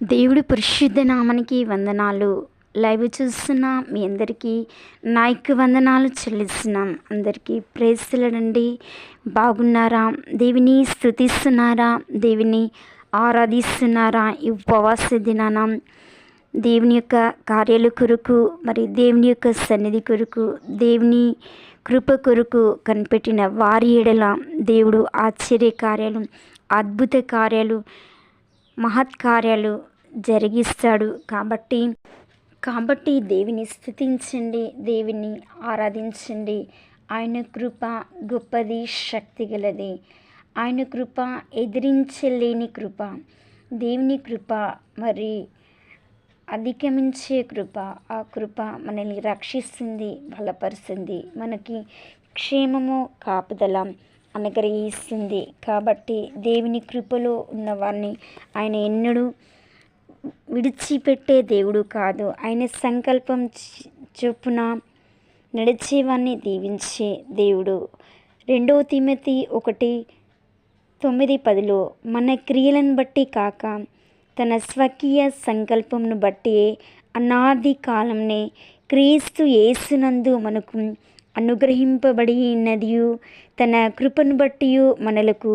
దేవుడి పరిశుద్ధ నామానికి వందనాలు. లైవ్ చూస్తున్న మీ అందరికీ నాయకు వందనాలు చెల్లిస్తున్నాం. అందరికీ ప్రేస్తులనండి బాగున్నారా? దేవుని స్థుతిస్తున్నారా దేవుని ఆరాధిస్తున్నారా? ఈ ఉపవాస దినాన దేవుని యొక్క కార్యాల కొరకు మరి దేవుని యొక్క సన్నిధి కొరకు దేవుని కృప కొరకు కనిపెట్టిన వారి ఎడల దేవుడు ఆశ్చర్య కార్యాలు అద్భుత కార్యాలు మహత్కార్యాలు జరిగిస్తాడు కాబట్టి కాబట్టి దేవుని స్థుతించండి దేవుని ఆరాధించండి. ఆయన కృప గొప్పది శక్తి గలది ఆయన కృప ఎదిరించలేని కృప. దేవుని కృప మరి అధిగమించే కృప. ఆ కృప మనల్ని రక్షిస్తుంది బలపరుస్తుంది. మనకి క్షేమము కాపుదల అనుగ్రహిస్తుంది. కాబట్టి దేవుని కృపలో ఉన్నవారిని ఆయన ఎన్నడూ విడిచిపెట్టే దేవుడు కాదు. ఆయన సంకల్పం చొప్పున నడిచేవాన్ని దీవించే దేవుడు. రెండవ తిమతి ఒకటి తొమ్మిది పదిలో మన క్రియలను బట్టి కాక తన స్వకీయ సంకల్పంను బట్టి అనాది కాలంనే క్రీస్తు యేసునందు మనకు అనుగ్రహింపబడి ఉన్నదియు తన కృపను బట్టి మనలకు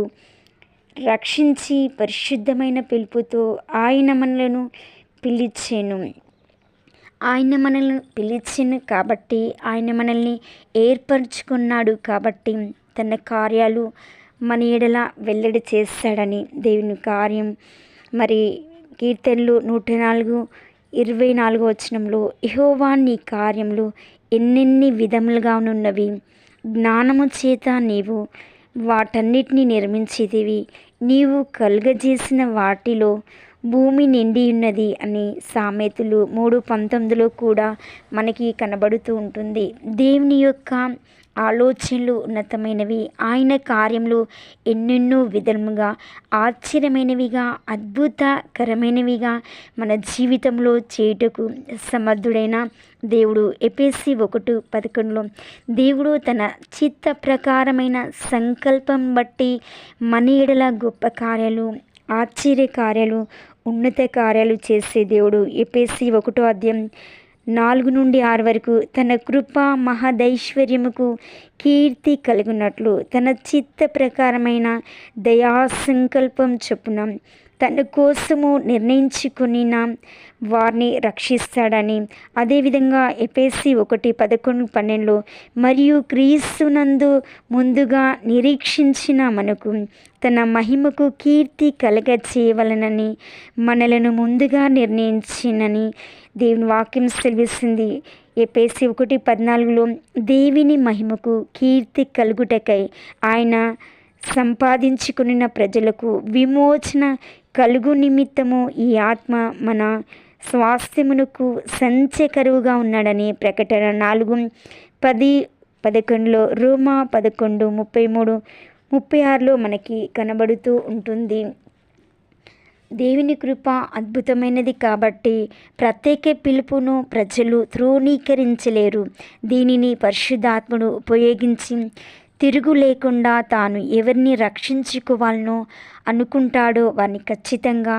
రక్షించి పరిశుద్ధమైన పిలుపుతో ఆయన మనలను పిలిచెను. ఆయన మనల్ని పిలిచాను కాబట్టి ఆయన మనల్ని ఏర్పరచుకున్నాడు కాబట్టి తన కార్యాలు మన ఎడల వెల్లడి చేస్తాడని దేవుని కార్యం. మరి కీర్తనలు నూట నాలుగు ఇరవై నాలుగో వచనంలో యెహోవా నీ కార్యములు ఎన్నెన్ని విధములుగా ఉన్నవి జ్ఞానము చేత నీవు వాటన్నిటిని నిర్మించేదివి. నీవు కలుగజేసిన వాటిలో భూమి నిండి ఉన్నది అని సామెతలు మూడు పంతొమ్మిదిలో కూడా మనకి కనబడుతూ ఉంటుంది. దేవుని యొక్క ఆలోచనలు ఉన్నతమైనవి ఆయన కార్యములు ఎన్నెన్నో విధముగా ఆశ్చర్యమైనవిగా అద్భుతకరమైనవిగా మన జీవితంలో చేయుటకు సమర్థుడైన దేవుడు. ఎపిసి ఒకటి పదకొండులో దేవుడు తన చిత్త ప్రకారమైన సంకల్పం బట్టి మన ఎడల గొప్ప కార్యాలు ఆశ్చర్య కార్యాలు ఉన్నత కార్యాలు చేసే దేవుడు. ఎపిసి ఒకటో అధ్యాయం నాలుగు నుండి ఆరు వరకు తన కృప మహదైశ్వర్యముకు కీర్తి కలుగునట్లు తన చిత్త ప్రకారమైన దయా సంకల్పం చొప్పున తన కోసము నిర్ణయించుకునిన వారిని రక్షిస్తాడని. అదేవిధంగా ఎపేసి ఒకటి పదకొండు పన్నెండులో మరియు క్రీస్తునందు ముందుగా నిరీక్షించిన మనకు తన మహిమకు కీర్తి కలగ చేయవలనని మనలను ముందుగా నిర్ణయించినని దేవుని వాక్యం తెలివిస్తుంది ఎపేసి ఒకటి పద్నాలుగులో దేవిని మహిమకు కీర్తి కలుగుటకై ఆయన సంపాదించుకున్న ప్రజలకు విమోచన కలుగు నిమిత్తము ఈ ఆత్మ మన స్వాస్థ్యమునకు సంచకరువుగా ఉన్నాడని ప్రకటన నాలుగు పది పదకొండులో రోమా పదకొండు ముప్పై మూడు ముప్పై ఆరులో మనకి కనబడుతూ ఉంటుంది. దేవుని కృప అద్భుతమైనది కాబట్టి ప్రత్యేక పిలుపును ప్రజలు ధృవీకరించలేరు. దీనిని పరిశుద్ధాత్ముడు ఉపయోగించి తిరుగు లేకుండా తాను ఎవరిని రక్షించుకోవాలనో అనుకుంటాడో వారిని ఖచ్చితంగా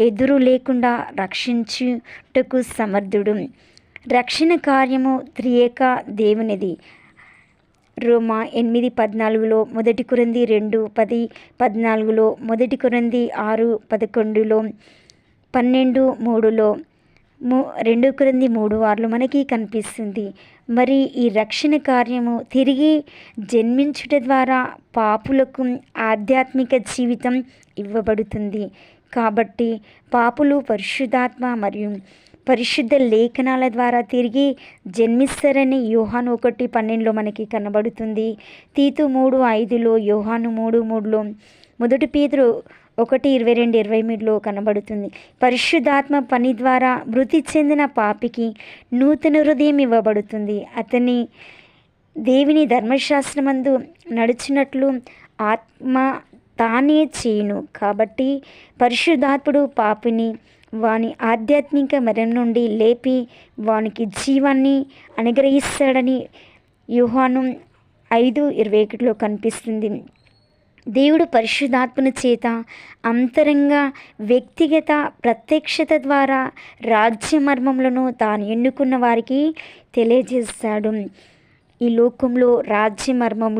ఎదురు లేకుండా రక్షించుటకు సమర్థుడు. రక్షణ కార్యము త్రియేక దేవునిది. రోమా ఎనిమిది పద్నాలుగులో మొదటి కురంది రెండు పది పద్నాలుగులో మొదటి కురంది ఆరు పదకొండులో పన్నెండు మూడులో మూ రెండు కురంది మూడు వార్లు మనకి కనిపిస్తుంది. మరి ఈ రక్షణ కార్యము తిరిగి జన్మించుట ద్వారా పాపులకు ఆధ్యాత్మిక జీవితం ఇవ్వబడుతుంది. కాబట్టి పాపులు పరిశుద్ధాత్మ మరియు పరిశుద్ధ లేఖనాల ద్వారా తిరిగి జన్మిస్తారని యోహాను ఒకటి పన్నెండులో మనకి కనబడుతుంది. తీతు మూడు ఐదులో యోహాను మూడు మూడులో మొదటి పేదరు ఒకటి ఇరవై రెండు ఇరవై మూడులో కనబడుతుంది. పరిశుద్ధాత్మ పని ద్వారా మృతి చెందిన పాపికి నూతన హృదయం ఇవ్వబడుతుంది. అతని దేవిని ధర్మశాస్త్రమందు నడిచినట్లు ఆత్మ తానే చేయును. కాబట్టి పరిశుద్ధాత్ముడు పాపిని వాని ఆధ్యాత్మిక మరణం నుండి లేపి వానికి జీవాన్ని అనుగ్రహిస్తాడని యుహాను ఐదు ఇరవై ఒకటిలో కనిపిస్తుంది. దేవుడు పరిశుద్ధాత్మను చేత అంతరంగ వ్యక్తిగత ప్రత్యక్షత ద్వారా రాజ్య మర్మములను తాను ఎన్నుకున్న వారికి తెలియజేస్తాడు. ఈ లోకంలో రాజ్య మర్మములు